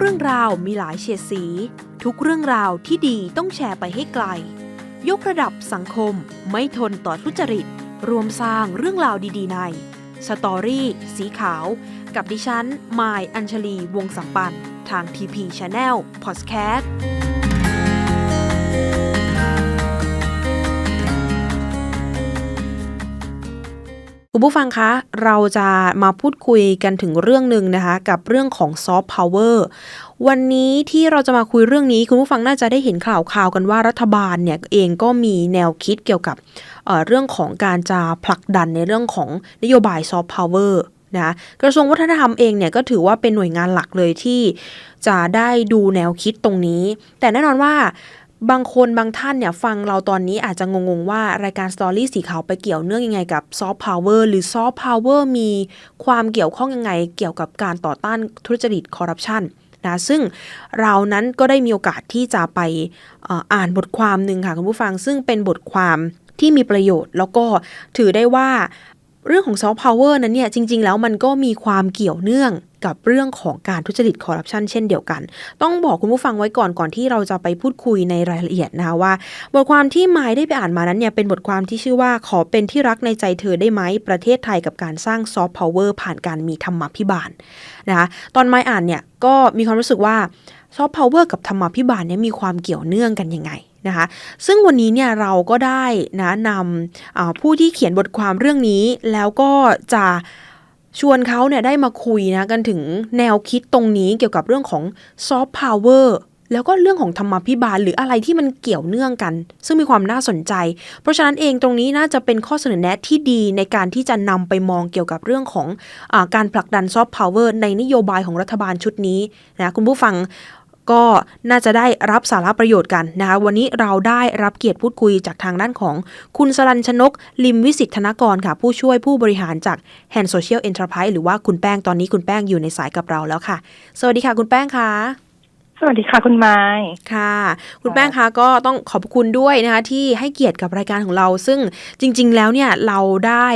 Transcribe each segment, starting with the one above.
เรื่องราวมีหลายเฉดสี ทุกเรื่องราวที่ดีต้องแชร์ไปให้ไกล ยกระดับสังคมไม่ทนต่อทุจริต รวมสร้างเรื่องราวดีๆในสตอรี่สีขาว กับดิฉันมายอัญชลีวงสัมปัน ทาง TP Channel Podcast คุ คุณผู้ฟังคะ เราจะมาพูดคุยกันถึงเรื่องหนึ่งนะคะ กับเรื่องของซอฟต์พาวเวอร์วันนี้ที่เราจะมาคุยเรื่องนี้ คุณผู้ฟังน่าจะได้เห็นข่าวข่าวกันว่ารัฐบาลเนี่ยเองก็มีแนวคิดเกี่ยวกับเเรื่องของการจะผลักดันในเรื่องของนโยบายซอฟต์พาวเวอร์นะกระทรวงวัฒนธรรมเองเนี่ยก็ถือว่าเป็นหน่วยงานหลักเลยที่จะได้ดูแนวคิดตรงนี้ แต่แน่นอนว่า บางคนบางท่านเนี่ยฟังเราตอนนี้อาจจะงงๆว่ารายการสตอรี่สีขาวไปเกี่ยวเนื่องยังไงกับซอฟต์พาวเวอร์หรือซอฟต์พาวเวอร์มีความเกี่ยวข้องยังไงเกี่ยวกับการต่อต้านทุจริตคอร์รัปชันนะซึ่งเรานั้นก็ได้มีโอกาสที่จะไปออ่านบทความหนึ่งค่ะคุณผู้ฟัง ซึ่งเป็นบทความที่มีประโยชน์ แล้วก็ถือได้ว่าเรื่องของซอฟต์พาวเวอร์นั้นเนี่ยจริง ๆ แล้วมันก็มีความเกี่ยวเนื่อง กับเรื่องของการทุจริตคอร์รัปชันเช่นเดียวกัน ต้องบอกคุณผู้ฟังไว้ก่อนก่อนที่เราจะไปพูดคุยในรายละเอียดนะคะว่า บทความที่ไมายได้ไปอ่านมานั้นเนี่ยเป็นบทความที่ชื่อว่าขอเป็นที่รักในใจเธอได้ไหมประเทศไทยกับการสร้างซอฟต์พาวเวอร์ผ่านการมีธรรมพิบาลนะคะตอนไมายอ่านเนี่ยก็มีความรู้สึกว่าซอฟต์พาวเวอร์กับธรรมพิบาลเนี่ยมีความเกี่ยวเนื่องกันยังไงนะคะซึ่งวันนี้เนี่ยเราก็ได้นะนำผู้ที่เขียนบทความเรื่องนี้แล้วก็จะ ชวนเขาเนี่ยได้มาคุยนะกันถึงแนวคิดตรงนี้เกี่ยวกับเรื่องของซอฟต์พาวเวอร์แล้วก็เรื่องของธรรมพิบาลหรืออะไรที่มันเกี่ยวเนื่องกัน ซึ่งมีความน่าสนใจ เพราะฉะนั้นเองตรงนี้น่าจะเป็นข้อเสนอแนะที่ดีในการที่จะนำไปมองเกี่ยวกับเรื่องของอการผลักดันซอฟต์พาวเวอร์ในนโยบายของรัฐบาลชุดนี้นะคุณผู้ฟัง ก็น่าจะได้รับสาระประโยชน์กันนะคะ วันนี้เราได้รับเกียรติพูดคุยจากทางด้านของคุณสรันชนก ลิมวิสิทธนกรค่ะ ผู้ช่วยผู้บริหารจาก Hand Social Enterprise หรือว่าคุณแป้งตอนนี้คุณแป้งอยู่ในสายกับเราแล้วค่ะ สวัสดีค่ะ คุณแป้งค่ะสวัสดีค่ะคุณไม้ค่ะ คุณแป้งคะก็ต้องขอบคุณด้วยนะคะที่ให้เกียรติกับรายการของเรา ซึ่งจริง ๆ แล้วเนี่ยเราได้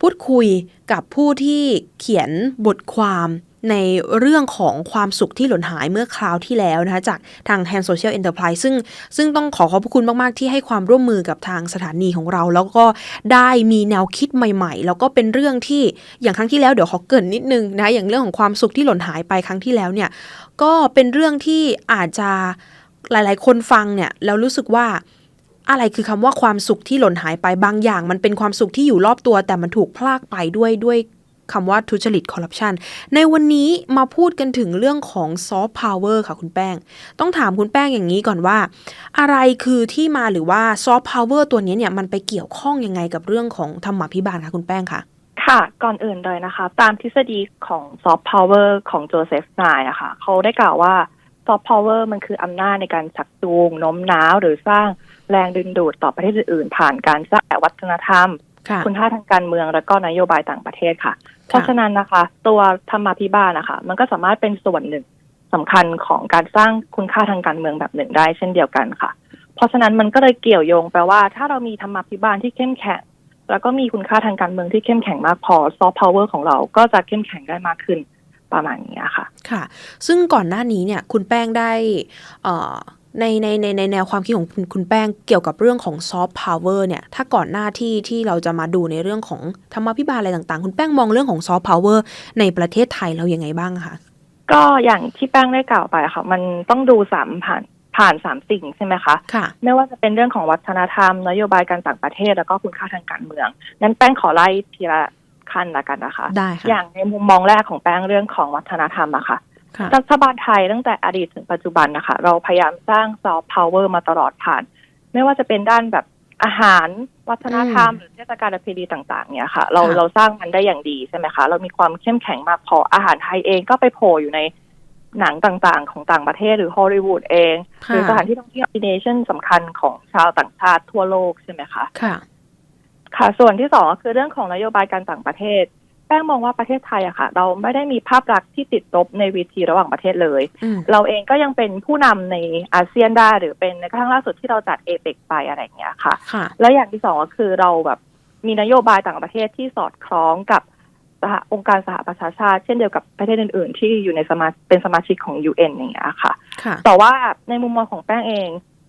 พูดคุยกับผู้ที่เขียนบทความ ในเรื่องของความสุขที่หล่นหายเมื่อคราวที่แล้วนะคะจากทาง Hand Social Enterprise ซึ่งซึ่งต้องขอขอบคุณมาก ๆ ที่ให้ความร่วมมือกับทางสถานีของเรา แล้วก็ได้มีแนวคิดใหม่ ๆ แล้วก็เป็นเรื่องที่อย่างครั้งที่แล้วเดี๋ยวขอเกินนิดนึงนะอย่างเรื่องของความสุขที่หล่นหายไปครั้งที่แล้วเนี่ยก็เป็นเรื่องที่อาจจะหลาย ๆ คนฟังเนี่ยแล้วรู้สึกว่าอะไรคือคำว่าความสุขที่หล่นหายไปบางอย่าง มันเป็นความสุขที่อยู่รอบตัว แต่มันถูกพลากไปด้วยด้วย คำว่าทุจริตคอร์รัปชันในวันนี้มาพูดกันถึงเรื่องของซอฟต์พาวเวอร์ค่ะคุณแป้ง ต้องถามคุณแป้งอย่างนี้ก่อนว่า อะไรคือที่มาหรือว่าซอฟต์พาวเวอร์ตัวนี้เนี่ยมันไปเกี่ยวข้องยังไงกับเรื่องของธรรมพิบาลคะคุณแป้งคะค่ะ ก่อนอื่นเลยนะคะ ตามทฤษฎีของซอฟต์พาวเวอร์ของโจเซฟนายนะคะเขาได้กล่าวว่าซอฟต์พาวเวอร์มันคืออำนาจในการชักจูงโน้มน้าวหรือสร้างแรงดึงดูดต่อประเทศอื่นๆผ่านการสร้างวัฒนธรรม คุณค่าทางการเมืองและก็นโยบายต่างประเทศค่ะ เพราะฉะนั้นนะคะ ตัวธรรมาภิบาลนะคะมันก็สามารถเป็นส่วนหนึ่งสำคัญของการสร้างคุณค่าทางการเมืองแบบหนึ่งได้เช่นเดียวกันค่ะ เพราะฉะนั้นมันก็เลยเกี่ยวโยงแปลว่า ถ้าเรามีธรรมาภิบาลที่เข้มแข็ง แล้วก็มีคุณค่าทางการเมืองที่เข้มแข็งมากพอซอฟต์พาวเวอร์ของเราก็จะเข้มแข็งได้มากขึ้นประมาณนี้ค่ะ ค่ะ ซึ่งก่อนหน้านี้เนี่ย คุณแป้งได้ ในในในในแนวความคิดของคุณคุณแป้งเกี่ยวกับเรื่องของซอฟต์พาวเวอร์เนี่ย ถ้าก่อนหน้าที่ที่เราจะมาดูในเรื่องของธรรมพิบาลอะไรต่างๆ คุณแป้งมองเรื่องของซอฟต์พาวเวอร์ในประเทศไทยเรายัางไงบ้างคะก็อย่างที่แป้งได้กล่าวไปค่ะ มันต้องดูสามผ่านผ่านสามสิ่งใช่ไหมคะค่ะ ไม่ว่าจะเป็นเรื่องของวัฒนธรรม นโยบายการต่างประเทศแล้วก็คุณค่าทางการเมือง นั้นแป้งขอไล่ทีละขั้นละกันนะคะ ได้ค่ะอย่างในมุมมองแรกของแป้งเรื่องของวัฒนธรรมอะค่ะ รัฐบาลไทยตั้งแต่อดีตถึงปัจจุบันนะคะ เราพยายามสร้างซอฟต์พาวเวอร์มาตลอดผ่าน ไม่ว่าจะเป็นด้านแบบอาหาร วัฒนธรรม หรือเทศกาลประเพณีต่างๆ เนี่ยค่ะ เราเราสร้างมันได้อย่างดีใช่ไหมคะ เรามีความเข้มแข็งมากพออาหารไทยเองก็ไปโผล่อยู่ในหนังต่างๆ ของต่างประเทศหรือฮอลลีวูดเอง หรือสถานที่ท่องเที่ยวดิเนชั่นสำคัญของชาวต่างชาติทั่วโลกใช่ไหมคะค่ะ ค่ะ ส่วนที่สองก็คือเรื่องของนโยบายการต่างประเทศแป้งมองว่าประเทศไทยอะค่ะ เราไม่ได้มีภาพลักษณ์ที่ติดลบในวีทีระหว่างประเทศเลย เราเองก็ยังเป็นผู้นำในอาเซียนได้หรือเป็นในครั้งล่าสุดที่เราจัดเอเปกไปอะไรอย่างเงี้ยค่ะ แล้วอย่างที่สองก็คือเราแบบมีนโยบายต่างประเทศที่สอดคล้องกับสหองค์การสหประชาชาติเช่นเดียวกับประเทศอื่น ๆ ที่อยู่ในสมาเป็นสมาชิกของ UN อย่างเงี้ยค่ะค่ะ แต่ว่าในมุมมองของแป้งเอง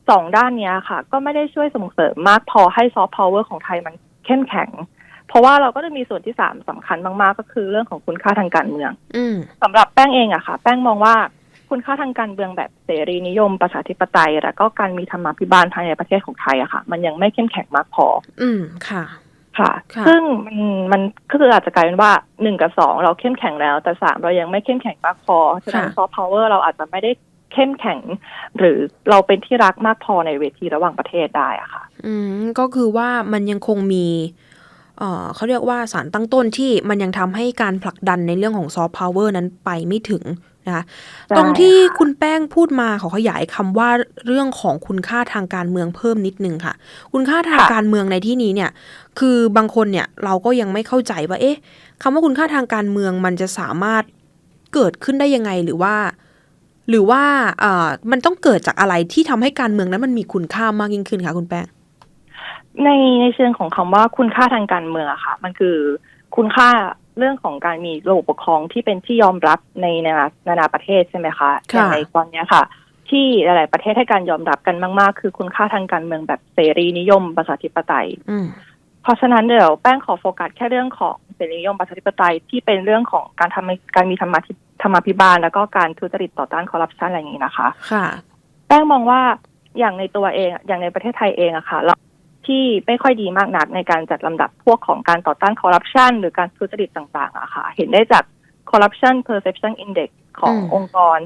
สองด้านเนี้ยค่ะ ก็ไม่ได้ช่วยส่งเสริมมากพอให้ซอฟต์พาวเวอร์ของไทยมันเข้มแข็ง เพราะว่าเราก็จะมีส่วนที่สามสำคัญมาก ๆ ก็คือเรื่องของคุณค่าทางการเมืองอืมสำหรับแป้งเองอะค่ะ แป้งมองว่าคุณค่าทางการเมืองแบบเสรีนิยม ประชาธิปไตย และก็การมีธรรมาภิบาลภายในประเทศของไทยอะค่ะ มันยังไม่เข้มแข็งมากพอ อืมค่ะค่ะค่ะ ซึ่งมันมันก็คืออาจจะกลายเป็นว่าหนึ่งกับสองเราเข้มแข็งแล้ว แต่สามเรายังไม่เข้มแข็งมากพอฉะนั้นซอฟต์พาวเวอร์เราอาจจะไม่ได้เข้มแข็ง หรือเราเป็นที่รักมากพอในเวทีระหว่างประเทศได้อะค่ะ อืมก็คือว่ามันยังคงมี เอ่อเขาเรียกว่าสารตั้งต้นที่มันยังทำให้การผลักดันในเรื่องของซอฟต์พาวเวอร์นั้นไปไม่ถึงนะคะใช่ตรงที่ค่ะคุณแป้งพูดมาขอขยายคำว่าเรื่องของคุณค่าทางการเมืองเพิ่มนิดนึงค่ะ คุณค่าทางการเมืองในที่นี้เนี่ย คือบางคนเนี่ยเราก็ยังไม่เข้าใจว่า เอ๊ะคำว่าคุณค่าทางการเมืองมันจะสามารถเกิดขึ้นได้ยังไงหรือว่า หรือว่าเอ่อมันต้องเกิดจากอะไรที่ทำให้การเมืองนั้นมันมีคุณค่ามากยิ่งขึ้นคะคุณแป้ง ในในเชิงของคำว่าคุณค่าทางการเมืองอะค่ะ มันคือคุณค่าเรื่องของการมีระบบปกครองที่เป็นที่ยอมรับในนานานานาประเทศใช่ไหมคะอค่ะย่างในตอนเนี้ยค่ะ ที่หลาย ๆ ประเทศให้การยอมรับกันมาก ๆ คือคุณค่าทางการเมืองแบบเสรีนิยมประชาธิปไตยอืมเพราะฉะนั้นเดี๋ยวแป้งขอโฟกัสแค่เรื่องของเสรีนิยมประชาธิปไตยที่เป็นเรื่องของการทำการมีธรรมาธิธรรมาภิบาล แล้วก็การทุจริตต่อต้านคอร์รัปชันอะไรอย่างนี้นะคะ ค่ะ แป้งมองว่าอย่างในตัวเองอย่างในประเทศไทยเองอะค่ะเรา ที่ไม่ค่อยดีมากนักในการจัดลำดับพวกของการต่อต้านคอร์รัปชันหรือการทุจริตต่างๆอะค่ะ เห็นได้จาก corruption perception index ของอืมองค์กร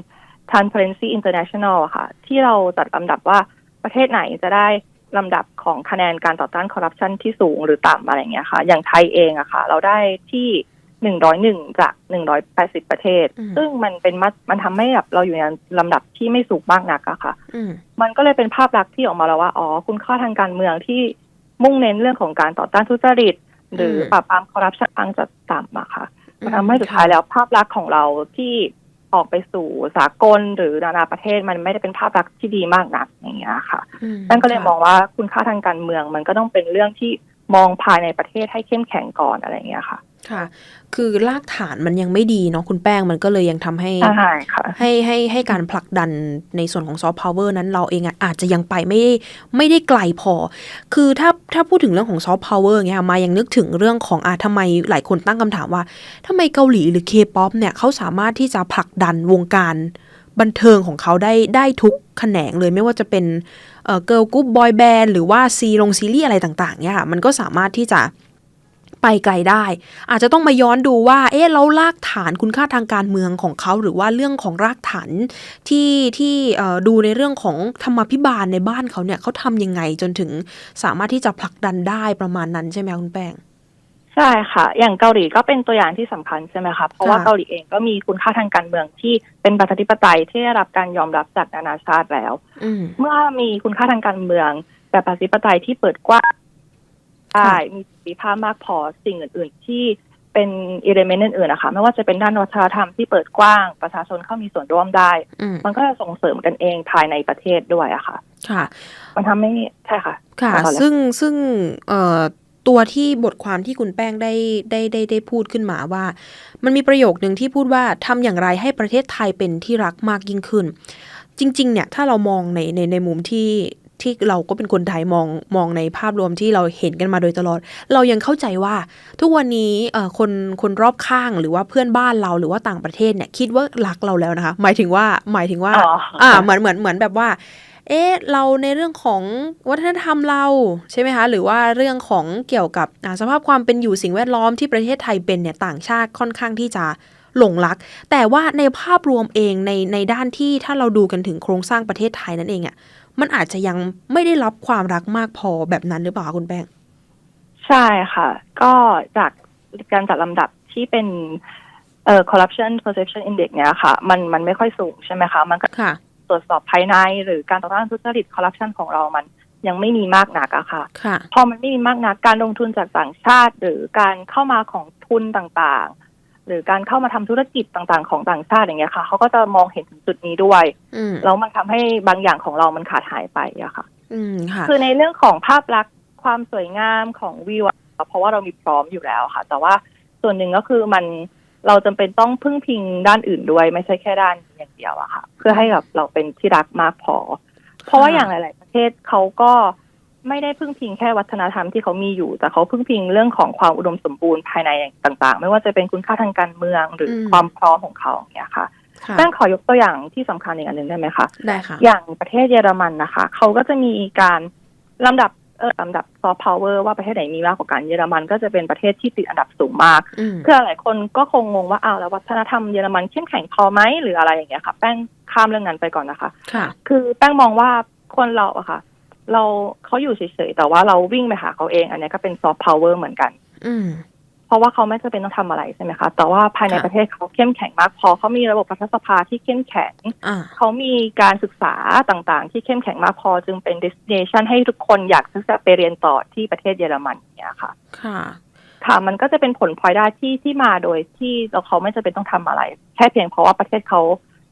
Transparency International อะค่ะ ที่เราจัดลำดับว่าประเทศไหนจะได้ลำดับของคะแนนการต่อต้านคอร์รัปชันที่สูงหรือต่ำอะไรอย่างเงี้ยค่ะ อย่างไทยเองอะค่ะ เราได้ที่ หนึ่งร้อยหนึ่งจากหนึ่งร้อยแปดสิบประเทศอืมซึ่งมันเป็นมัดมันทำให้แบบเราอยู่ในลำดับที่ไม่สูงมากนักอะค่ะอืมมันก็เลยเป็นภาพลักษณ์ที่ออกมาแล้วว่าอ๋อคุณค่าทางการเมืองที่มุ่งเน้นเรื่องของการต่อต้านทุจริต หรือมปราบปรามคอร์รัปชันอังจะต่ำอะค่ะอืมมันทำให้สุดท้ายแล้วภาพลักษณ์ของเราที่ออกไปสู่สากลหรือนานาประเทศมันไม่ได้เป็นภาพลักษณ์ที่ดีมากนักอย่างเงี้ยค่ะอืมนั่นก็เลยค่ะมองว่าคุณค่าทางการเมืองมันก็ต้องเป็นเรื่องที่ มองภายในประเทศให้เข้มแข็งก่อนอะไรอย่างเงี้ยค่ะ ค่ะ คือรากฐานมันยังไม่ดีเนาะคุณแป้งมันก็เลยยังทำให้ใช่ค่ะให้ให้ให้การผลักดันในส่วนของซอฟต์พาวเวอร์นั้นเราเองอะอาจจะยังไปไม่ได้ไม่ได้ไกลพอ คือถ้าถ้าพูดถึงเรื่องของซอฟต์พาวเวอร์เงี้ยมายังนึกถึงเรื่องของอาทำไมหลายคนตั้งคำถามว่าทำไมเกาหลีหรือเคป๊อปเนี่ยเขาสามารถที่จะผลักดันวงการบันเทิงของเขาได้ได้ทุกแขนงเลยไม่ว่าจะเป็น เออเกิร์ลกรุ๊ปบอยแบนด์หรือว่าซีลงซีรีส์อะไรต่างๆเนี่ยค่ะมันก็สามารถที่จะไปไกลได้ อาจจะต้องมาย้อนดูว่า เอ๊ะแล้วรากฐานคุณค่าทางการเมืองของเขา หรือว่าเรื่องของรากฐานที่ที่ดูในเรื่องของธรรมพิบาลในบ้านเขาเนี่ยเขาทำยังไงจนถึงสามารถที่จะผลักดันได้ประมาณนั้นใช่ไหมคะคุณแป้ง ใช่ค่ะ อย่างเกาหลีก็เป็นตัวอย่างที่สำคัญใช่ไหมคะ เพราะว่าค่ะเกาหลีเองก็มีคุณค่าทางการเมืองที่เป็นประชาธิปไตยที่ได้รับการยอมรับจากนานาชาติแล้วอืมเมื่อมีคุณค่าทางการเมืองแบบประชาธิปไตยที่เปิดกว้างได้ค่ะมีประสิทธิภาพมากพอสิ่งอื่น ๆ ที่เป็นอิเลเมนต์อื่นๆนะคะไม่ว่าจะเป็นด้านวัฒนธรรมที่เปิดกว้างประชาชนเข้ามีส่วนร่วมได้อืมมันก็จะส่งเสริมกันเองภายในประเทศด้วยอะค่ะ ค่ะ มันทำให้ใช่ค่ะ ค่ะต่อเลยซึ่งซึ่งเอ่อ ตัวที่บทความที่คุณแป้งได้ได้ได้ได้พูดขึ้นมาว่า มันมีประโยคหนึ่งที่พูดว่าทำอย่างไรให้ประเทศไทยเป็นที่รักมากยิ่งขึ้น จริง ๆ เนี่ย ถ้าเรามองในในในมุมที่ที่เราก็เป็นคนไทยมองมองในภาพรวมที่เราเห็นกันมาโดยตลอด เรายังเข้าใจว่าทุกวันนี้เอ่อคนคนรอบข้างหรือว่าเพื่อนบ้านเราหรือว่าต่างประเทศเนี่ยคิดว่ารักเราแล้วนะคะ หมายถึงว่าหมายถึงว่าอ๋ออ่าเหมือนเหมือนเหมือนแบบว่า เอ๊ะเราในเรื่องของวัฒนธรรมเราใช่ไหมคะหรือว่าเรื่องของเกี่ยวกับอ่าสภาพความเป็นอยู่สิ่งแวดล้อมที่ประเทศไทยเป็นเนี่ยต่างชาติค่อนข้างที่จะหลงรัก แต่ว่าในภาพรวมเองในในด้านที่ถ้าเราดูกันถึงโครงสร้างประเทศไทยนั่นเองอะ่ะมันอาจจะยังไม่ได้รับความรักมากพอแบบนั้นหรือเปล่าคะคุณแป้งใช่ค่ะ ก็จากการจัดลำดับที่เป็นเอ่อ corruption perception index เนี่ยค่ะ มันมันไม่ค่อยสูงใช่ไหมคะ มันก็ค่ะ ตรวจสอบภายใน หรือการต่อต้านทุจริต corruption ของเรามันยังไม่มีมากนักอะค่ะค่ะ พอมันไม่มีมากนักการลงทุนจากต่างชาติ หรือการเข้ามาของทุนต่างๆ หรือการเข้ามาทำธุรกิจต่างๆ ของต่างชาติอย่างเงี้ยค่ะเขาก็จะมองเห็นถึงจุดนี้ด้วยอืมแล้วมันทำให้บางอย่างของเรามันขาดหายไปอะค่ะ อืมค่ะ คือในเรื่องของภาพลักษณ์ความสวยงามของวิวอะเพราะว่าเรามีพร้อมอยู่แล้วค่ะ แต่ว่าส่วนหนึ่งก็คือมัน เราจำเป็นต้องพึ่งพิงด้านอื่นด้วย ไม่ใช่แค่ด้านนี้อย่างเดียวอะค่ะ เพื่อให้แบบเราเป็นที่รักมากพอ เพราะว่าอย่างหลาย ๆ ประเทศเขาก็ไม่ได้พึ่งพิงแค่วัฒนธรรมที่เขามีอยู่ แต่เขาพึ่งพิงเรื่องของความอุดมสมบูรณ์ภายในต่าง ๆ ไม่ว่าจะเป็นคุณค่าทางการเมืองหรืออมความพร้อมของเขาอย่างเงี้ยค่ะค่ะแป้งขอยกตัวอย่างที่สำคัญอีกอันหนึ่งได้ไหมคะได้ค่ะอย่างประเทศเยอรมันนะคะ เขาก็จะมีการลำดับ เออลำดับซอฟต์พาวเวอร์ว่าประเทศไหนมีมากกว่ากันเยอรมันก็จะเป็นประเทศที่ติดอันดับสูงมากอืมเพื่อหลายคนก็คงงงว่าอ้าวแล้ววัฒนธรรมเยอรมันเข้มแข็งพอไหมหรืออะไรอย่างเงี้ยค่ะ แป้งข้ามเรื่องนั้นไปก่อนนะคะค่ะ คือแป้งมองว่าคนเราอะค่ะ เราเขาอยู่เฉยๆแต่ว่าเราวิ่งไปหาเขาเอง อันเนี้ยก็เป็นซอฟต์พาวเวอร์เหมือนกัน อืม เพราะว่าเขาไม่จำเป็นต้องทำอะไรใช่ไหมคะ แต่ว่าภายในค่ะประเทศเขาเข้มแข็งมาก พอเขามีระบบรัฐสภาที่เข้มแข็งอ่าเขามีการศึกษาต่างๆ ที่เข้มแข็งมากพอจึงเป็น destination ให้ทุกคนอยากที่จะไปเรียนต่อที่ประเทศเยอรมันเนี่ยค่ะ ค่ะ ค่ะ มันก็จะเป็นผลพลอยได้ที่ที่มาโดยที่เราเขาไม่จำเป็นต้องทำอะไร แค่เพียงเพราะว่าประเทศเขา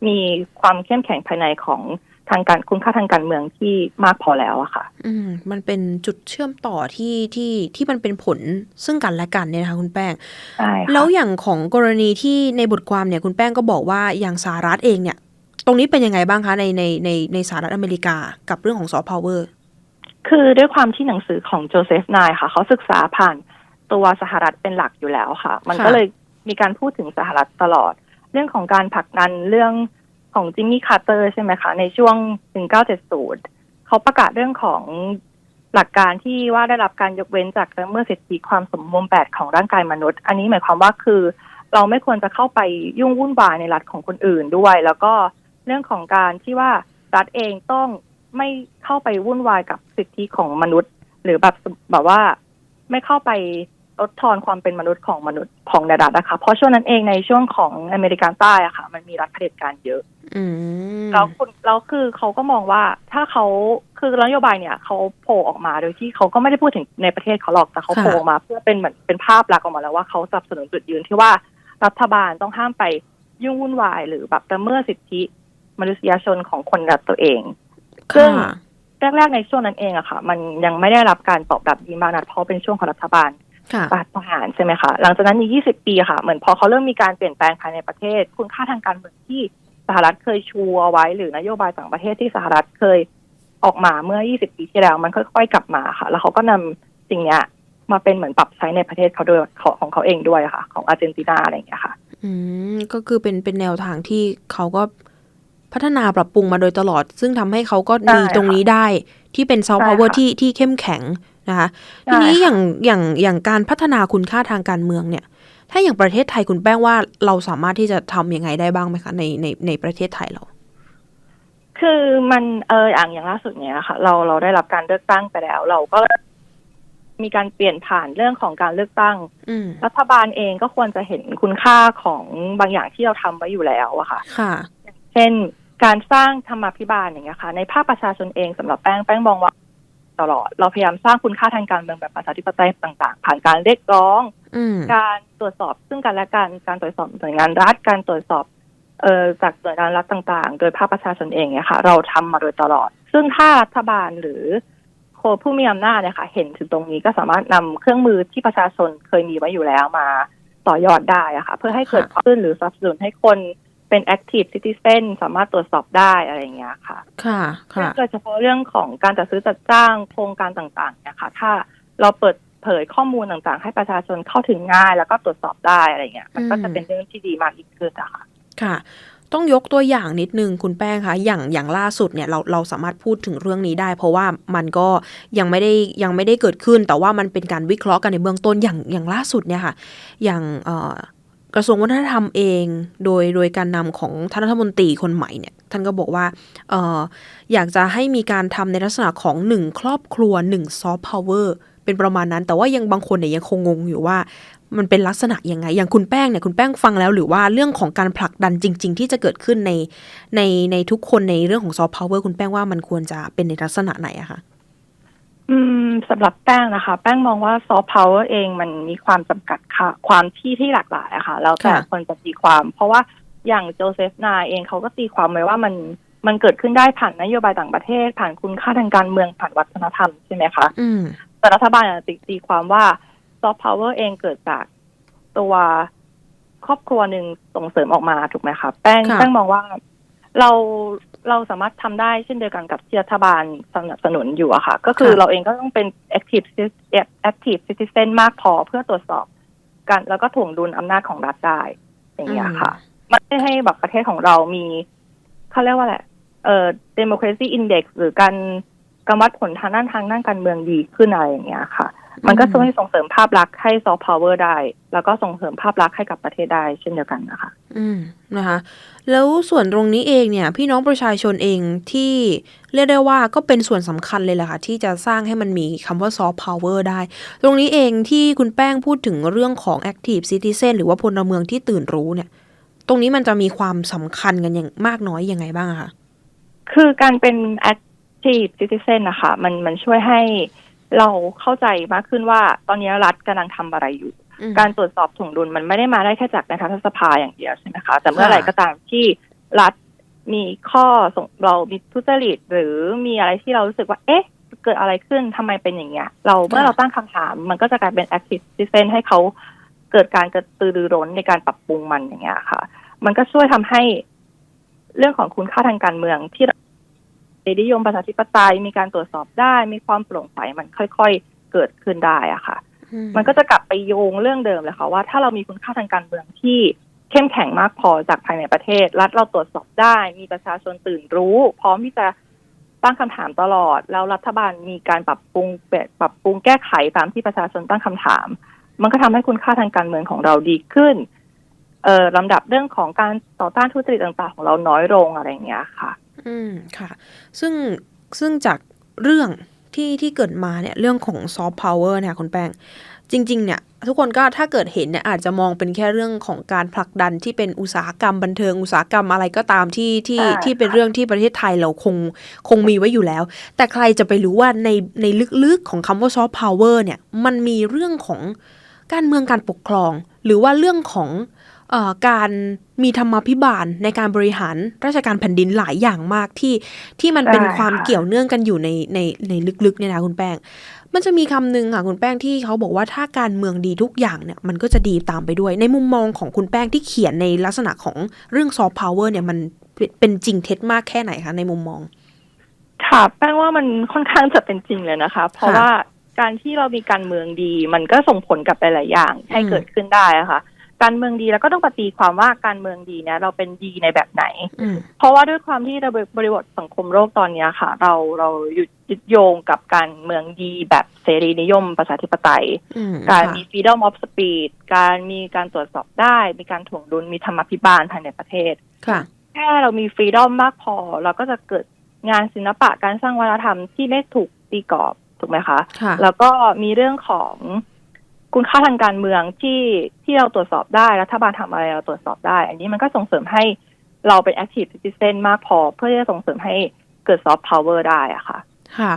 มีความเข้มแข็งภายในของทางการคุณค่าทางการเมืองที่มากพอแล้วอะค่ะ อืมมันเป็นจุดเชื่อมต่อที่ที่ที่มันเป็นผลซึ่งกันและกันเนี่ยนะคะคุณแป้งใช่ค่ะแล้วอย่างของกรณีที่ในบทความเนี่ยคุณแป้งก็บอกว่าอย่างสหรัฐเองเนี่ย ตรงนี้เป็นยังไงบ้างคะในในในในสหรัฐอเมริกากับเรื่องของซอฟต์พาวเวอร์คือด้วยความที่หนังสือของโจเซฟนายค่ะ เขาศึกษาผ่านตัวสหรัฐเป็นหลักอยู่แล้วค่ะ มันก็ค่ะเลยมีการพูดถึงสหรัฐตลอด เรื่องของการผลักดันเรื่องของจิมมี่คาร์เตอร์ใช่ไหมคะ ในช่วง 1970 เขาประกาศเรื่องของหลักการที่ว่าได้รับการยกเว้นจากละเมื่อสิทธิความสมบูรณ์แบบของร่างกายมนุษย์ อันนี้หมายความว่าคือ เราไม่ควรจะเข้าไปยุ่งวุ่นวายในรัฐของคนอื่นด้วย แล้วก็เรื่องของการที่ว่ารัฐเองต้องไม่เข้าไปวุ่นวายกับสิทธิของมนุษย์ หรือแบบแบบว่าไม่เข้าไป ลดทอนความเป็นมนุษย์ของมนุษย์ของในรัฐนะคะ เพราะช่วงนั้นเองในช่วงของอเมริกันใต้อะค่ะ มันมีรัฐเผด็จการเยอะอืมแล้วคุณแล้วคือเขาก็มองว่าถ้าเขาคือนโยบายเนี่ยเขาโผล่ออกมาโดยที่เขาก็ไม่ได้พูดถึงในประเทศเขาหรอกแต่เขาค่ะโผล่ออกมาเพื่อเป็นเหมือนเป็นภาพลักษณ์ออกมาแล้วว่าเขาสนับสนุนจุดยืนที่ว่ารัฐบาลต้องห้ามไปยุ่งวุ่นวายหรือแบบละเมิดสิทธิมนุษยชนของคนรัฐตัวเอง ซึ่งค่ะแรกๆในช่วงนั้นเองอะค่ะ มันยังไม่ได้รับการตอบรับดีมากนะเพราะเป็นช่วงของรัฐบาลค่ะ รัฐประหารใช่ไหมคะหลังจากนั้นอีก 20 ปีค่ะ เหมือนพอเขาเริ่มมีการเปลี่ยนแปลงภายในประเทศ คุณค่าทางการเมืองที่สหรัฐเคยชูเอาไว้ หรือนโยบายต่างประเทศที่สหรัฐเคยออกมาเมื่อ 20 ปีที่แล้ว มันค่อยๆกลับมาค่ะ แล้วเขาก็นำสิ่งเนี้ยมาเป็นเหมือนปรับใช้ในประเทศเขาด้วยของของเขาเองด้วยค่ะ ของอาร์เจนตินาอะไรอย่างเงี้ยค่ะ อืมก็คือเป็นเป็นแนวทางที่เขาก็พัฒนาปรับปรุงมาโดยตลอด ซึ่งทำให้เขาก็ใช่มีตรงนี้ได้ที่เป็นซอฟต์ใช่พาวเวอร์ค่ะที่ที่เข้มแข็ง นะคะใช่ทีนี้ค่ะอย่างอย่างอย่างการพัฒนาคุณค่าทางการเมืองเนี่ย ถ้าอย่างประเทศไทยคุณแป้งว่าเราสามารถที่จะทำยังไงได้บ้างไหมคะในในในประเทศไทยเรา คือมันเอออย่างอย่างล่าสุดเนี้ยค่ะ เราเราได้รับการเลือกตั้งไปแล้ว เราก็มีการเปลี่ยนผ่านเรื่องของการเลือกตั้งอืมรัฐบาลเองก็ควรจะเห็นคุณค่าของบางอย่างที่เราทำไว้อยู่แล้วอะค่ะ ค่ะ เช่นการสร้างธรรมาภิบาลอย่างเงี้ยค่ะ ในภาคประชาชนเองสำหรับแป้งแป้งมองว่า ตลอด เราพยายามสร้างคุณค่าทางการเมืองแบบประชาธิปไตยต่าง ๆ ผ่านการเรียกร้องอืมการตรวจสอบซึ่งกันและกันการตรวจสอบหน่วยงานรัฐการตรวจสอบเอ่อจากหน่วยงานรัฐต่างๆ โดยภาคประชาชนเองเนี่ยค่ะ เราทำมาโดยตลอด ซึ่งถ้ารัฐบาลหรือโคผู้มีอำนาจเนี่ยค่ะ เห็นถึงตรงนี้ก็สามารถนำเครื่องมือที่ประชาชนเคยมีไว้อยู่แล้วมาต่อยอดได้อะค่ะ เพื่อให้เกิดความขึ้นหรือสนับสนุนให้คน เป็น active citizen สามารถตรวจสอบได้อะไรอย่างเงี้ยค่ะ ค่ะ ค่ะโดยเฉพาะเรื่องของการจัดซื้อจัดจ้างโครงการต่างๆเนี่ยค่ะ ถ้าเราเปิดเผยข้อมูลต่างๆ ให้ประชาชนเข้าถึงง่าย แล้วก็ตรวจสอบได้อะไรเงี้ย มันก็จะเป็นเรื่องที่ดีมากอีกขึ้นอะค่ะ ค่ะ ต้องยกตัวอย่างนิดนึงคุณแป้งคะ อย่างอย่างล่าสุดเนี่ยเราเราสามารถพูดถึงเรื่องนี้ได้ เพราะว่ามันก็ยังไม่ได้ยังไม่ได้เกิดขึ้น แต่ว่ามันเป็นการวิเคราะห์กันในเบื้องต้นอย่างอย่างล่าสุดเนี่ยค่ะ อย่างเอ่อ กระทรวงวัฒนธรรมเอง โดยโดยการนำของท่านรัฐมนตรีคนใหม่เนี่ยท่านก็บอกว่าเอ่ออยากจะให้มีการทำในลักษณะของหนึ่งครอบครัวหนึ่งซอฟต์พาวเวอร์เป็นประมาณนั้น แต่ว่ายังบางคนเนี่ยยังคงงงอยู่ว่ามันเป็นลักษณะยังไง อย่างคุณแป้งเนี่ยคุณแป้งฟังแล้ว หรือว่าเรื่องของการผลักดันจริง ๆ ที่จะเกิดขึ้นในในในทุกคนในเรื่องของซอฟต์พาวเวอร์คุณแป้งว่ามันควรจะเป็นในลักษณะไหนอะคะ อืมสำหรับแป้งนะคะ แป้งมองว่าซอฟต์พาวเวอร์เองมันมีความจำกัดค่ะ ความที่ที่หลากหลายอะค่ะ แล้วแต่ค่ะ คนจะตีความ เพราะว่าอย่างโจเซฟนาเองเขาก็ตีความไว้ว่ามันมันเกิดขึ้นได้ผ่านนโยบายต่างประเทศ ผ่านคุณค่าทางการเมืองผ่านวัฒนธรรมใช่ไหมคะ อืม แต่รัฐบาลอะตีตีความว่าซอฟต์พาวเวอร์เองเกิดจากตัวครอบครัวหนึ่งส่งเสริมออกมาถูกไหมคะแป้งค่ะ แป้งมองว่าเรา เราสามารถทำได้เช่นเดียวกันกับที่รัฐบาลสนับสนุนอยู่อะค่ะ ก็คือเราเองก็ต้องเป็น active citi- active citizen มากพอเพื่อตรวจสอบกัน แล้วก็ถ่วงดุลอำนาจของรัฐได้อย่างเงี้ยค่ะไม่ได้ให้แบบประเทศของเรามีเขาเรียกว่าอะไรเอ่อ democracy index หรือการ การวัดผลทางด้านทางด้านการเมืองดีขึ้นอะไรอย่างเงี้ยค่ะ มันก็ช่วยส่งเสริมภาพลักษณ์ให้ซอฟต์พาวเวอร์ได้ แล้วก็ส่งเสริมภาพลักษณ์ให้กับประเทศได้เช่นเดียวกันนะคะ อืมนะคะ แล้วส่วนตรงนี้เองเนี่ย พี่น้องประชาชนเองที่เรียกได้ว่าก็เป็นส่วนสำคัญเลยแหละค่ะ ที่จะสร้างให้มันมีคำว่าซอฟต์พาวเวอร์ได้ ตรงนี้เองที่คุณแป้งพูดถึงเรื่องของ Active Citizen หรือว่าพลเมืองที่ตื่นรู้เนี่ย ตรงนี้มันจะมีความสำคัญกันอย่างมากน้อยยังไงบ้างอะคะคือการเป็น active citizen นะคะ มันมันช่วยให้เราเข้าใจมากขึ้นว่า ตอนนี้รัฐกำลังทำอะไรอยู่อืมการตรวจสอบถ่วงดุลมันไม่ได้มาได้แค่จากในรัฐสภาอย่างเดียวใช่ไหมคะ แต่เมื่อไหร่ค่ะก็ตามที่รัฐมีข้อส่งเรามีทุจริตหรือมีอะไรที่เรารู้สึกว่า เอ๊ะ เกิดอะไรขึ้นทำไมเป็นอย่างเงี้ย เราเมื่อเราตั้งคำถาม มันก็จะกลายเป็น active citizen ให้เขาเกิดการกระตือรือร้นในการปรับปรุงมันอย่างเงี้ยค่ะ มันก็ช่วยทำให้เรื่องของคุณค่าทางการเมืองที่เรา นิยมประชาธิปไตยมีการตรวจสอบได้ มีความโปร่งใสมันค่อย ๆ เกิดขึ้นได้อะค่ะอืมมันก็จะกลับไปโยงเรื่องเดิมเลยค่ะว่าถ้าเรามีคุณค่าทางการเมืองที่เข้มแข็งมากพอจากภายในประเทศ รัฐเราตรวจสอบได้ มีประชาชนตื่นรู้ พร้อมที่จะตั้งคำถามตลอด แล้วรัฐบาลมีการปรับปรุงเปลี่ยนปรับปรุงแก้ไขตามที่ประชาชนตั้งคำถาม มันก็ทำให้คุณค่าทางการเมืองของเราดีขึ้น เอ่อลำดับเรื่องของการต่อต้านทุจริตต่าง ๆ ของเราน้อยลงอะไรอย่างเงี้ยค่ะ อืมค่ะ ซึ่งซึ่งจากเรื่องที่ที่เกิดมาเนี่ยเรื่องของซอฟต์พาวเวอร์เนี่ยคุณแป้งจริง ๆ เนี่ย ทุกคนก็ถ้าเกิดเห็นเนี่ยอาจจะมองเป็นแค่เรื่องของการผลักดันที่เป็นอุตสาหกรรมบันเทิงอุตสาหกรรมอะไรก็ตามที่ที่ใช่ที่เป็นเรื่องที่ประเทศไทยเราคงคงมีไว้อยู่แล้ว แต่ใครจะไปรู้ว่าในในลึกๆของคำว่าซอฟต์พาวเวอร์เนี่ยมันมีเรื่องของการเมืองการปกครอง หรือว่าเรื่องของเอ่อ การมีธรรมาภิบาลในการบริหารราชการแผ่นดินหลายอย่างมากที่ที่มันเป็นใช่ความค่ะเกี่ยวเนื่องกันอยู่ในในในลึกๆเนี่ยนะคุณแป้ง มันจะมีคำหนึ่งค่ะคุณแป้งที่เขาบอกว่าถ้าการเมืองดีทุกอย่างเนี่ยมันก็จะดีตามไปด้วย ในมุมมองของคุณแป้งที่เขียนในลักษณะของเรื่องซอฟต์พาวเวอร์เนี่ยมันเป็นเป็นจริงเท็จมากแค่ไหนคะในมุมมอง ค่ะ แป้งว่ามันค่อนข้างจะเป็นจริงเลยนะคะ เพราะค่ะว่าการที่เรามีการเมืองดี มันก็ส่งผลกับหลายๆอย่างให้อืมเกิดขึ้นได้อะค่ะ การเมืองดีแล้วก็ต้องปฏิความว่าการเมืองดีเนี่ยเราเป็นดีในแบบไหนอืมเพราะว่าด้วยความที่ระบบบริบทสังคมโลกตอนเนี้ยค่ะ เราเรายึดโยงกับการเมืองดีแบบเสรีนิยมประชาธิปไตยอืมการค่ะมี freedom of speech การมีการตรวจสอบได้ มีการถ่วงดุลมีธรรมาภิบาลภายในประเทศค่ะแค่เรามีฟรีดอมมากพอ เราก็จะเกิดงานศิลปะการสร้างวัฒนธรรมที่ไม่ถูกตีกรอบถูกไหมคะค่ะแล้วก็มีเรื่องของ คุณค่าทางการเมืองที่ที่เราตรวจสอบได้รัฐบาลทำอะไรเราตรวจสอบได้ อันนี้มันก็ส่งเสริมให้เราเป็น active citizen มากพอ เพื่อที่จะส่งเสริมให้เกิด soft power ได้อะค่ะค่ะ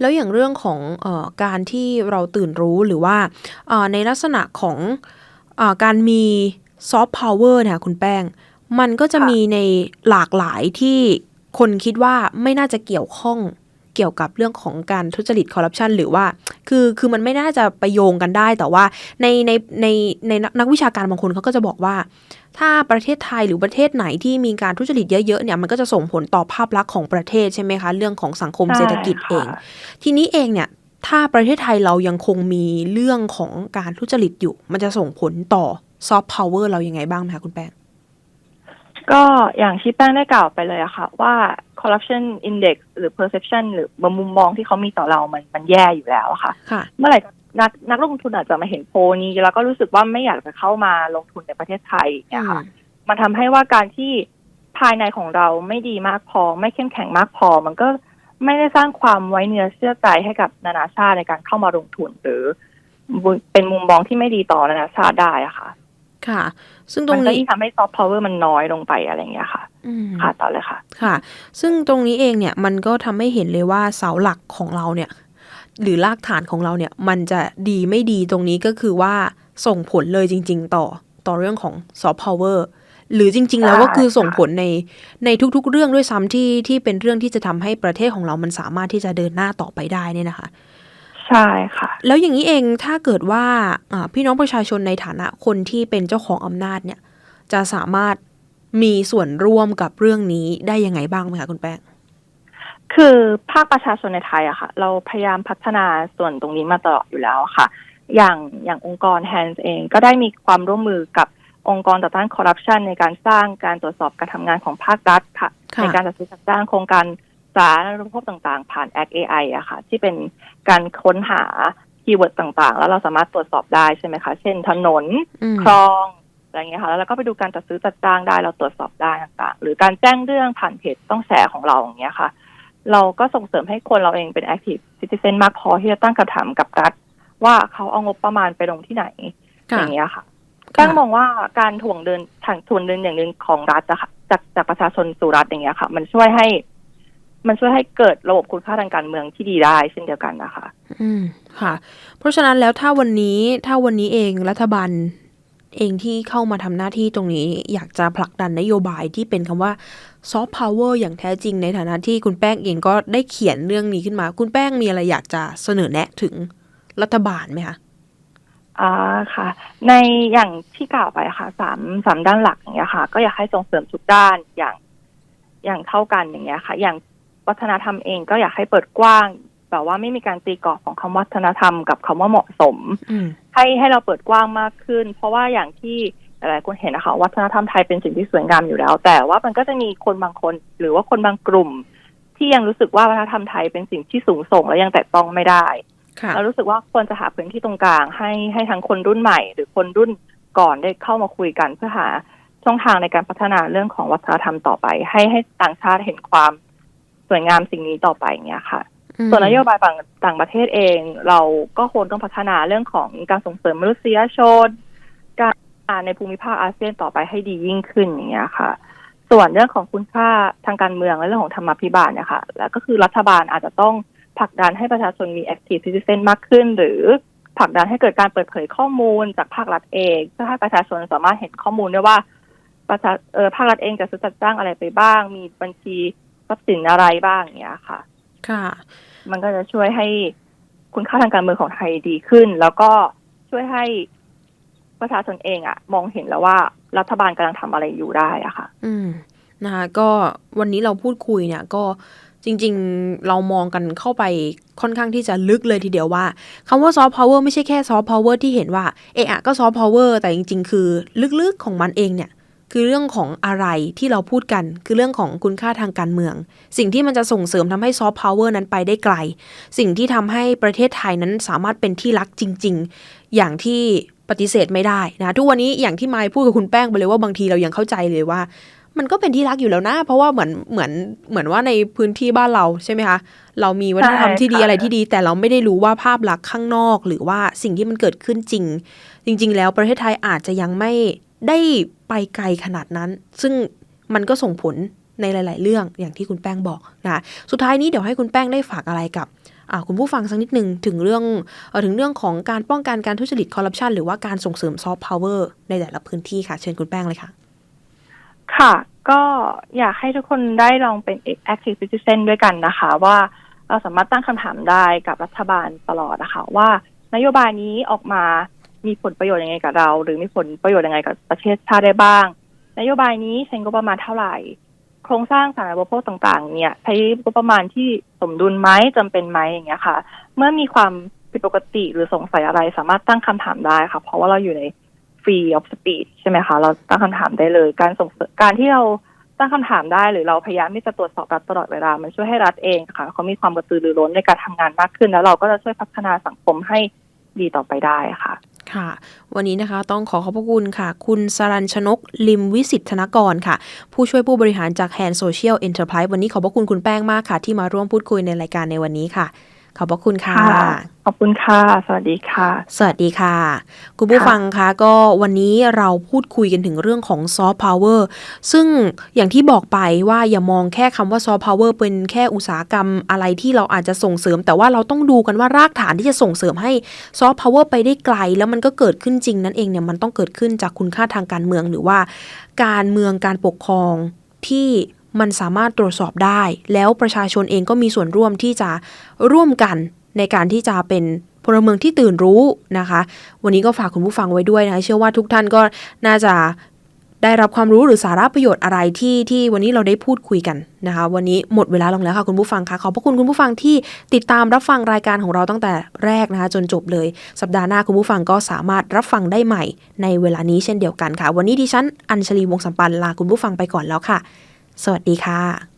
แล้วอย่างเรื่องของเออการที่เราตื่นรู้หรือว่าเอ่อในลักษณะของเออการมีซอฟต์พาวเวอร์เนี่ยคุณแป้ง มันก็จะค่ะมีในหลากหลายที่คนคิดว่าไม่น่าจะเกี่ยวข้อง เกี่ยวกับเรื่องของการทุจริตคอร์รัปชันหรือว่า คือคือมันไม่น่าจะไปโยงกันได้ แต่ว่าในในในในนักวิชาการบางคนเขาก็จะบอกว่า ถ้าประเทศไทยหรือประเทศไหนที่มีการทุจริตเยอะๆเนี่ยมันก็จะส่งผลต่อภาพลักษณ์ของประเทศใช่ไหมคะ เรื่องของสังคมเศรษฐกิจเองใช่ค่ะทีนี้เองเนี่ยถ้าประเทศไทยเรายังคงมีเรื่องของการทุจริตอยู่ มันจะส่งผลต่อซอฟต์พาวเวอร์เรายังไงบ้างไหมคะคุณแป้งก็อย่างที่แป้งได้กล่าวไปเลยอะค่ะ ว่า corruption index หรือ perception หรือมุมมองที่เขามีต่อเรามันมันแย่อยู่แล้วอะค่ะค่ะ เมื่อไหร่นักนักลงทุนอาจจะมาเห็นโพลนี้ แล้วก็รู้สึกว่าไม่อยากจะเข้ามาลงทุนในประเทศไทยเนี่ยค่ะ มันทำให้ว่าการที่ภายในของเราไม่ดีมากพอ ไม่เข้มแข็งมากพอ มันก็ไม่ได้สร้างความไว้เนื้อเชื่อใจให้กับนานาชาติในการเข้ามาลงทุนหรือเป็นมุมมองที่ไม่ดีต่อนานาชาติได้อะค่ะ ค่ะ ซึ่งตรมันงก็นี้ยิ่งทำให้ซอฟต์พาวเวอร์มันน้อยลงไปอะไรอย่างเงี้ยค่ะอืมค่ะต่อเลยค่ะ ค่ะ ซึ่งตรงนี้เองเนี่ยมันก็ทำให้เห็นเลยว่าเสาหลักของเราเนี่ย หรือรากฐานของเราเนี่ย มันจะดีไม่ดีตรงนี้ก็คือว่าส่งผลเลยจริง ๆ ต่อต่อเรื่องของซอฟต์พาวเวอร์หรือจริง ๆ แล้วก็คือส่งผลในในทุก ๆ เรื่องด้วยซ้ำที่ที่เป็นเรื่องที่จะทำให้ประเทศของเรามันสามารถที่จะเดินหน้าต่อไปได้เนี่ยนะคะ ใช่ค่ะ แล้วอย่างนี้เองถ้าเกิดว่าอ่าพี่น้องประชาชนในฐานะคนที่เป็นเจ้าของอำนาจเนี่ย จะสามารถมีส่วนร่วมกับเรื่องนี้ได้ยังไงบ้างไหมคะคุณแป้งคือภาคประชาชนในไทยอะค่ะ เราพยายามพัฒนาส่วนตรงนี้มาตลอดอยู่แล้วค่ะ อย่างอย่างองค์กร Hands เองก็ได้มีความร่วมมือกับองค์กรต่อต้านคอร์รัปชันในการสร้างการตรวจสอบการทำงานของภาครัฐค่ะค่ะ ในการจัดซื้อจัดจ้างโครงการ สาธารณูปโภคต่างๆ ผ่าน Act AI อะค่ะ ที่เป็นการค้นหาคีย์เวิร์ดต่างๆ แล้วเราสามารถตรวจสอบได้ใช่ไหมคะ เช่นถนนอืมคลองอะไรเงี้ยค่ะ แล้วเราก็ไปดูการจัดซื้อจัดจ้างได้เราตรวจสอบได้ต่างๆ หรือการแจ้งเรื่องผ่านเพจต้องแชร์ของเราอย่างเงี้ยค่ะ เราก็ส่งเสริมให้คนเราเองเป็น active citizen มากพอที่จะตั้งคำถามกับรัฐว่าเขาเอางบประมาณไปลงที่ไหนค่ะอย่างเงี้ยค่ะค่ะตั้งมองว่าการถ่วงเดินทางถ่วงเดินอย่างหนึ่งของรัฐอะค่ะจากจากประชาชนสู่รัฐอย่างเงี้ยค่ะ มันช่วยให้ มันช่วยให้เกิดระบบคุณค่าทางการเมืองที่ดีได้เช่นเดียวกันนะคะ อืมค่ะ เพราะฉะนั้นแล้วถ้าวันนี้ถ้าวันนี้เองรัฐบาลเองที่เข้ามาทำหน้าที่ตรงนี้อยากจะผลักดันนโยบายที่เป็นคำว่าซอฟต์พาวเวอร์อย่างแท้จริงในฐานะที่คุณแป้งเองก็ได้เขียนเรื่องนี้ขึ้นมา คุณแป้งมีอะไรอยากจะเสนอแนะถึงรัฐบาลไหมคะอ่าค่ะ ในอย่างที่กล่าวไปค่ะสามสามด้านหลักอย่างเงี้ยค่ะ ก็อยากให้ส่งเสริมทุกด้านอย่างอย่างเท่ากันอย่างเงี้ยค่ะ อย่าง วัฒนธรรมเองก็อยากให้เปิดกว้างแบบว่าไม่มีการตีกรอบของคำวัฒนธรรมกับคำว่าเหมาะสมอืมให้ให้เราเปิดกว้างมากขึ้น เพราะว่าอย่างที่หลายๆคนเห็นนะคะวัฒนธรรมไทยเป็นสิ่งที่สวยงามอยู่แล้ว แต่ว่ามันก็จะมีคนบางคน หรือว่าคนบางกลุ่ม ที่ยังรู้สึกว่าวัฒนธรรมไทยเป็นสิ่งที่สูงส่งและยังแตะต้องไม่ได้ค่ะเรารู้สึกว่าควรจะหาพื้นที่ตรงกลาง ให้ให้ทั้งคนรุ่นใหม่ หรือคนรุ่นก่อนได้เข้ามาคุยกันเพื่อหาช่องทางในการพัฒนาเรื่องของวัฒนธรรมต่อไป ให้ให้ต่างชาติเห็นความ สวยงามสิ่งนี้ต่อไปอย่างเงี้ยค่ะ ส่วนนโยบายต่างต่างประเทศเอง เราก็ควรต้องพัฒนาเรื่องของการส่งเสริมมนุษยชน การในภูมิภาคอาเซียนต่อไปให้ดียิ่งขึ้นอย่างเงี้ยค่ะ ส่วนเรื่องของคุณค่าทางการเมืองและเรื่องของธรรมาภิบาลเนี่ยค่ะ แล้วก็คือรัฐบาลอาจจะต้องผลักดันให้ประชาชนมี active citizen มากขึ้น หรือผลักดันให้เกิดการเปิดเผยข้อมูลจากภาครัฐเอง เพื่อให้ประชาชนสามารถเห็นข้อมูลได้ว่าประชาเออภาครัฐเองจะซื้อจัดจ้างอะไรไปบ้าง มีบัญชี ทรัพย์สินอะไรบ้างอย่างเงี้ยค่ะ ค่ะ มันก็จะช่วยให้คุณค่าทางการเมืองของไทยดีขึ้น แล้วก็ช่วยให้ประชาชนเองอะมองเห็นแล้วว่ารัฐบาลกำลังทำอะไรอยู่ได้อะค่ะ อืมนะคะก็วันนี้เราพูดคุยเนี่ยก็จริงๆ เรามองกันเข้าไปค่อนข้างที่จะลึกเลยทีเดียวว่าคำว่าซอฟต์พาวเวอร์ไม่ใช่แค่ซอฟต์พาวเวอร์ที่เห็นว่าเอะอะก็ซอฟต์พาวเวอร์แต่จริง ๆ คือลึกๆของมันเองเนี่ย คือเรื่องของอะไรที่เราพูดกัน คือเรื่องของคุณค่าทางการเมือง สิ่งที่มันจะส่งเสริมทำให้ซอฟต์พาวเวอร์นั้นไปได้ไกล สิ่งที่ทำให้ประเทศไทยนั้นสามารถเป็นที่รักจริง ๆ อย่างที่ปฏิเสธไม่ได้นะทุกวันนี้อย่างที่ไมค์พูดกับคุณแป้งไปเลยว่าบางทีเรายังเข้าใจเลยว่า มันก็เป็นที่รักอยู่แล้วนะ เพราะว่าเหมือนเหมือนเหมือนว่าในพื้นที่บ้านเราใช่ไหมคะเรามีวัฒนธรรมที่ดีใช่ค่ะอะไรที่ดี แต่เราไม่ได้รู้ว่าภาพลักษณ์ข้างนอก หรือว่าสิ่งที่มันเกิดขึ้นจริง จริง ๆ แล้วประเทศไทยอาจจะยังไม่ ได้ไปไกลขนาดนั้น ซึ่งมันก็ส่งผลในหลาย ๆ เรื่องอย่างที่คุณแป้งบอกนะคะสุดท้ายนี้เดี๋ยวให้คุณแป้งได้ฝากอะไรกับคุณผู้ฟังสักนิดหนึ่งถึงเรื่องอถึงเรื่องของการป้องกันการทุจริตคอร์รัปชันหรือว่าการส่งเสริมซอฟต์พาวเวอร์ในแต่ละพื้นที่ค่ะ เชิญคุณแป้งเลยค่ะ ค่ะ ก็อยากให้ทุกคนได้ลองเป็น active citizen ด้วยกันนะคะ ว่าเราสามารถตั้งคำถามได้กับรัฐบาลตลอดนะคะว่านโยบายนี้ออกมา มีผลประโยชน์ยังไงกับเรา หรือมีผลประโยชน์ยังไงกับประเทศชาติได้บ้าง นโยบายนี้ใช้งบประมาณเท่าไหร่ โครงสร้างสาธารณูปโภคต่าง ๆ เนี่ย ใช้งบประมาณที่สมดุลไหมจำเป็นไหมอย่างเงี้ยค่ะ เมื่อมีความผิดปกติหรือสงสัยอะไรสามารถตั้งคำถามได้ค่ะ เพราะว่าเราอยู่ใน free of speech ใช่ไหมคะ เราตั้งคำถามได้เลย การส่งการที่เราตั้งคำถามได้หรือเราพยายามที่จะตรวจสอบรัฐตลอดเวลา มันช่วยให้รัฐเองค่ะเขามีความกระตือรือร้นในการทำงานมากขึ้น แล้วเราก็จะช่วยพัฒนาสังคมให้ดีต่อไปได้ค่ะ ค่ะ วันนี้นะคะต้องขอขอบพระคุณค่ะ คุณสรัญชนก ลิมวิสิทธนกรค่ะ ผู้ช่วยผู้บริหารจากแฮนโซเชียลเอ็นเตอร์ไพรส์วันนี้ขอบพระคุณคุณแป้งมากค่ะ ที่มาร่วมพูดคุยในรายการในวันนี้ค่ะ ขอบพระคุณค่ะค่ะ ขอบคุณค่ะ สวัสดีค่ะ สวัสดีค่ะ คุณผู้ค่ะฟังคะก็วันนี้เราพูดคุยกันถึงเรื่องของซอฟต์พาวเวอร์ซึ่งอย่างที่บอกไปว่าอย่ามองแค่คำว่าซอฟต์พาวเวอร์เป็นแค่อุตสาหกรรมอะไรที่เราอาจจะส่งเสริม แต่ว่าเราต้องดูกันว่ารากฐานที่จะส่งเสริมให้ซอฟต์พาวเวอร์ไปได้ไกล แล้วมันก็เกิดขึ้นจริงนั่นเองเนี่ยมันต้องเกิดขึ้นจากคุณค่าทางการเมืองหรือว่า การเมืองการปกครองที่ มันสามารถตรวจสอบได้ แล้วประชาชนเองก็มีส่วนร่วมที่จะร่วมกันในการที่จะเป็นพลเมืองที่ตื่นรู้นะคะ วันนี้ก็ฝากคุณผู้ฟังไว้ด้วยนะคะเชื่อว่าทุกท่านก็น่าจะได้รับความรู้หรือสาระประโยชน์อะไรที่ที่วันนี้เราได้พูดคุยกันนะคะ วันนี้หมดเวลาลงแล้วค่ะคุณผู้ฟังคะขอบพระคุณคุณผู้ฟังที่ติดตามรับฟังรายการของเราตั้งแต่แรกนะคะ จนจบเลย สัปดาห์หน้าคุณผู้ฟังก็สามารถรับฟังได้ใหม่ในเวลานี้เช่นเดียวกันค่ะ วันนี้ดิฉันอัญชลีวงสัมปันลาคุณผู้ฟังไปก่อนแล้วค่ะ สวัสดีค่ะ